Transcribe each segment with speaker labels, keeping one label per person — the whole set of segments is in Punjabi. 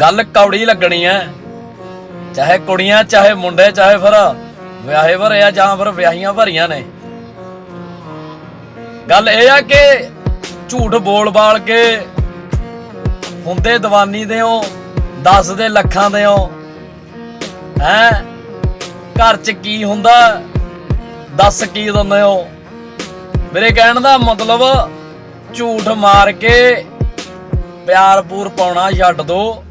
Speaker 1: ਗੱਲ ਕੌੜੀ ਲੱਗਣੀ ਐ। ਚਾਹੇ ਕੁੜੀਆਂ, ਚਾਹੇ ਮੁੰਡੇ, ਚਾਹੇ ਫਿਰ ਵਿਆਹੇ ਭਰੇ ਆ ਜਾਂ ਫਿਰ ਵਿਆਹੀਆਂ ਭਰੀਆਂ ਨੇ। ਗੱਲ ਇਹ ਆ ਕਿ ਝੂਠ ਬੋਲ ਬਾਲ ਕੇ ਹੁੰਦੇ ਦੀਵਾਨੀ ਦੇ ਹੋ ਦੱਸਦੇ ਲੱਖਾਂ ਦੇ ਹੋ ਹੈ? ਘਰ 'ਚ ਕੀ ਹੁੰਦਾ, ਦੱਸ ਕੀ ਦਿੰਦੇ ਹੋ? ਮੇਰੇ ਕਹਿਣ ਦਾ ਮਤਲਬ ਝੂਠ ਮਾਰ ਕੇ ਪਿਆਰ ਪੂਰ ਪਾਉਣਾ ਛੱਡ ਦੋ।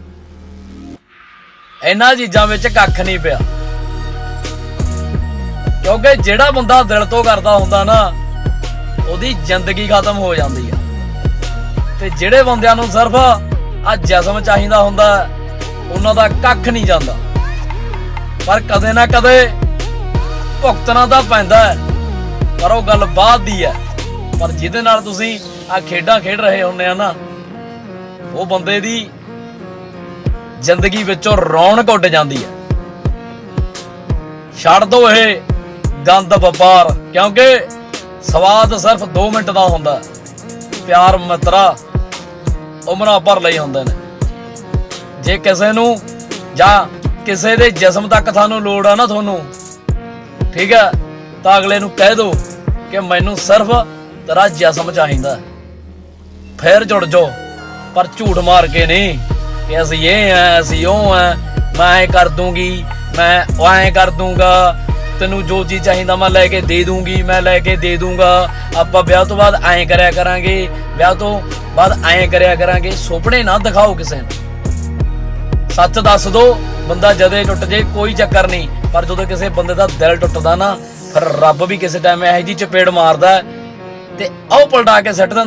Speaker 1: ਇਹਨਾਂ ਚੀਜ਼ਾਂ ਵਿੱਚ ਕੱਖ ਨਹੀਂ ਪਿਆ। ਕਿਉਂਕਿ ਜਿਹੜਾ ਬੰਦਾ ਦਿਲ ਤੋਂ ਕਰਦਾ ਹੁੰਦਾ ਨਾ, ਉਹਦੀ ਜ਼ਿੰਦਗੀ ਖਤਮ ਹੋ ਜਾਂਦੀ ਆ। ਤੇ ਜਿਹੜੇ ਬੰਦਿਆਂ ਨੂੰ ਸਿਰਫ ਆ ਜਿਸਮ ਚਾਹੀਦਾ ਹੁੰਦਾ, ਉਹਨਾਂ ਦਾ ਕੱਖ ਨਹੀਂ ਜਾਂਦਾ। ਪਰ ਕਦੇ ਨਾ ਕਦੇ ਭੁਗਤਣਾ ਤਾਂ ਪੈਂਦਾ ਪਰ ਉਹ ਗੱਲ ਬਾਅਦ ਦੀ ਹੈ। ਪਰ ਜਿਹਦੇ ਨਾਲ ਤੁਸੀਂ ਆ ਖੇਡਾਂ ਖੇਡ ਰਹੇ ਹੁੰਦੇ ਆ ਨਾ, ਉਹ ਬੰਦੇ ਦੀ ਜ਼ਿੰਦਗੀ ਵਿੱਚੋਂ ਰੌਣਕ ਉੱਡ ਜਾਂਦੀ ਹੈ। ਛੱਡ ਦੋ ਇਹ ਗੰਦ ਵਪਾਰ, ਕਿਉਂਕਿ ਸਵਾਦ ਸਿਰਫ 2 ਮਿੰਟ ਦਾ ਹੁੰਦਾ ਪਿਆਰ ਮਿੱਤਰਾ ਉਮਰਾਂ ਭਰ ਲਈ ਹੁੰਦੇ ਨੇ। ਜੇ ਕਿਸੇ ਨੂੰ ਜਾਂ ਕਿਸੇ ਦੇ ਜਿਸਮ ਤੱਕ ਤੁਹਾਨੂੰ ਲੋੜ ਆ ਨਾ ਤੁਹਾਨੂੰ, ਠੀਕ ਹੈ, ਤਾਂ ਅਗਲੇ ਨੂੰ ਕਹਿ ਦਿਓ ਕਿ ਮੈਨੂੰ ਸਿਰਫ ਤੇਰਾ ਜਿਸਮ ਚਾਹੀਦਾ ਹੈ। ਫਿਰ ਜੁੜ ਜਾਓ, ਪਰ ਝੂਠ ਮਾਰ ਕੇ ਨਹੀਂ। ਕਿ ਅਸੀਂ ਇਹ ਆ, ਅਸੀਂ ਉਹ ਆ, ਮੈਂ ਇਹ ਕਰ ਦੂੰਗੀ, ਮੈਂ ਉਹ ਐਂ ਕਰ ਦੂੰਗਾ, ਤੈਨੂੰ ਜੋ ਚੀਜ਼ ਚਾਹੀਦਾ ਮੈਂ ਲੈ ਕੇ ਦੇ ਦੂੰਗੀ, ਮੈਂ ਲੈ ਕੇ ਦੇ ਦੂੰਗਾ। ਆਪਾਂ ਵਿਆਹ ਤੋਂ ਬਾਅਦ ਐਂ ਕਰਿਆ ਕਰਾਂਗੇ, ਵਿਆਹ ਤੋਂ ਬਾਅਦ ਐਂ ਕਰਿਆ ਕਰਾਂਗੇ, ਸੁਪਨੇ ਨਾ ਦਿਖਾਓ ਕਿਸੇ ਨੂੰ। ਸੱਚ ਦੱਸ ਦੋ, ਬੰਦਾ ਜਦੇ ਟੁੱਟ ਜੇ ਕੋਈ ਚੱਕਰ ਨਹੀਂ, ਪਰ ਜਦੋਂ ਕਿਸੇ ਬੰਦੇ ਦਾ ਦਿਲ ਟੁੱਟਦਾ ਨਾ, ਫਿਰ ਰੱਬ ਵੀ ਕਿਸੇ ਟਾਈਮ ਇਹੋ ਜਿਹੀ ਚਪੇੜ ਮਾਰਦਾ ਤੇ ਆਓ ਪਲਟਾ ਕੇ ਸੱਟ ਦਿੰਦਾ।